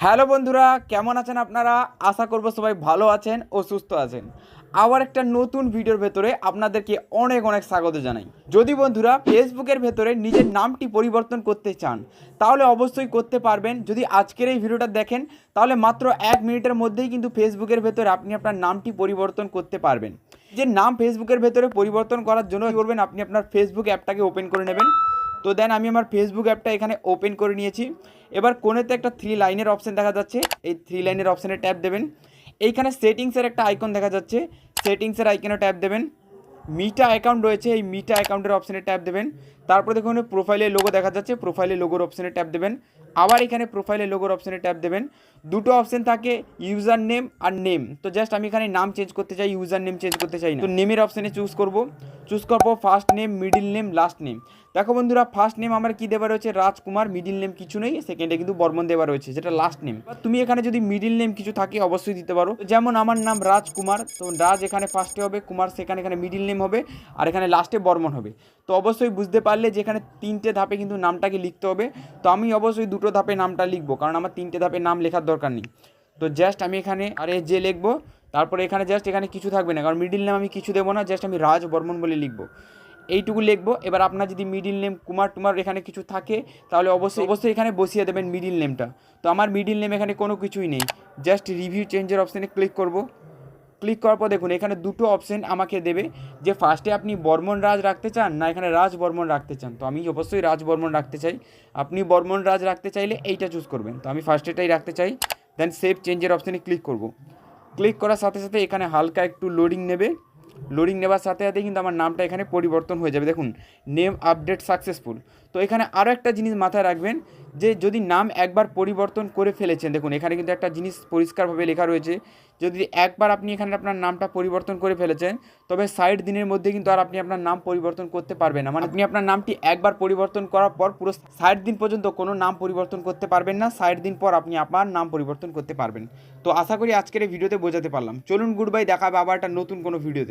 Hello বন্ধুরা, কেমন আছেন আপনারা? আশা করব সবাই ভালো আছেন ও সুস্থ আছেন। আবার একটা নতুন ভিডিওর ভেতরে আপনাদেরকে অনেক অনেক স্বাগত জানাই। যদি বন্ধুরা ফেসবুকের ভেতরে নিজের নামটি পরিবর্তন করতে চান, তাহলে অবশ্যই করতে পারবেন। যদি আজকের এই ভিডিওটা দেখেন, তাহলে মাত্র এক মিনিটের মধ্যেই কিন্তু ফেসবুকের ভেতরে আপনি আপনার নামটি পরিবর্তন করতে পারবেন। যে নাম ফেসবুকের ভেতরে পরিবর্তন করার জন্য করবেন, আপনি আপনার ফেসবুক অ্যাপটাকে ওপেন করে নেবেন। তো দেন আমি আমার ফেসবুক অ্যাপটা এখানে ওপেন করে নিয়েছি। এবার কোনেতে একটা থ্রি লাইনের অপশান দেখা যাচ্ছে, এই থ্রি লাইনের অপশানে ট্যাপ দেবেন। এইখানে সেটিংসের একটা আইকন দেখা যাচ্ছে সেটিংসের আইকনে ট্যাপ দেবেন। মিটা অ্যাকাউন্ট রয়েছে, এই মিটা অ্যাকাউন্টের অপশানে ট্যাপ দেবেন। তারপর দেখুন প্রোফাইলের লোগো দেখা যাচ্ছে প্রোফাইলের লোগোর অপশানে ট্যাপ দেবেন। আবার এখানে প্রোফাইলের লোগোর অপশানে ট্যাপ দেবেন। দুটো অপশান থাকে ইউজার নেম আর নেম তো জাস্ট আমি এখানে নাম চেঞ্জ করতে চাই ইউজার নেম চেঞ্জ করতে চাই না। তো নেমের অপশানে চুজ করব। চুজ করব first name middle name last name দেখো বন্ধুরা ফার্স্ট নেম আমার কি দেওয়া রয়েছে? রাজকুমার মিডিল নেম কিছু নেই সেকেন্ডে কিন্তু বর্মন দেওয়া রয়েছে, যেটা লাস্ট নেম তুমি এখানে যদি মিডিল নেম কিছু থাকে, অবশ্যই দিতে পারো। যেমন আমার নাম রাজকুমার, তো রাজ এখানে ফার্স্টে হবে, কুমার সেখানে এখানে মিডিল নেম হবে, আর এখানে লাস্টে বর্মন হবে। তো অবশ্যই বুঝতে পারলে যে এখানে তিনটে ধাপে কিন্তু নামটাকে লিখতে হবে। তো আমি অবশ্যই দুটো ধাপে নামটা লিখব, কারণ আমার তিনটে ধাপে নাম লেখার দরকার নেই। তো জাস্ট আমি এখানে আরে যে লিখব, তারপরে এখানে জাস্ট এখানে কিছু থাকবে না, কারণ মিডিল নেম আমি কিছু দেবো না জাস্ট আমি রাজ বর্মন বলে লিখব। এইটুকু লিখব। এবার আপনার যদি মিডিল নেম কুমার টুমার এখানে কিছু থাকে, তাহলে অবশ্যই অবশ্যই এখানে বসিয়ে দেবেন মিডিল নেমটা তো আমার মিডিল নেম এখানে কোনো কিছুই নেই। জাস্ট রিভিউ চেঞ্জের অপশানে ক্লিক করব। ক্লিক করার পর দেখুন, এখানে দুটো অপশান আমাকে দেবে। যে ফার্স্টে আপনি বর্মন রাজ রাখতে চান, না এখানে রাজ বর্মন রাখতে চান? তো আমি অবশ্যই রাজ বর্মন রাখতে চাই। আপনি বর্মন রাজ রাখতে চাইলে এইটা চুজ করবেন। তো আমি ফার্স্টেটাই রাখতে চাই। দেন সেভ চেঞ্জের অপশানে ক্লিক করব। ক্লিক করার সাথে সাথে এখানে হালকা একটু লোডিং নেবে। লোডিং নেওয়ার সাথে সাথে কিন্তু আমার নামটা এখানে পরিবর্তন হয়ে যাবে। দেখুন নেম আপডেট সাকসেসফুল তো এখানে আরও একটা জিনিস মাথায় রাখবেন যে, যদি নাম একবার পরিবর্তন করে ফেলেছেন, দেখুন, এখানে কিন্তু একটা জিনিস পরিষ্কারভাবে লেখা রয়েছে, যদি একবার আপনি এখানে আপনার নামটা পরিবর্তন করে ফেলেছেন, তবে ষাট দিনের মধ্যে কিন্তু আর আপনি আপনার নাম পরিবর্তন করতে পারবেন না। মানে আপনি আপনার নামটি একবার পরিবর্তন করার পর পুরো ষাট দিন পর্যন্ত কোনো নাম পরিবর্তন করতে পারবেন না, ষাট দিন পর আপনি আপনার নাম পরিবর্তন করতে পারবেন। তো আশা করি আজকের এই ভিডিওতে বোঝাতে পারলাম। চলুন গুড বাই দেখাবে আবার একটা নতুন কোনো ভিডিওতে।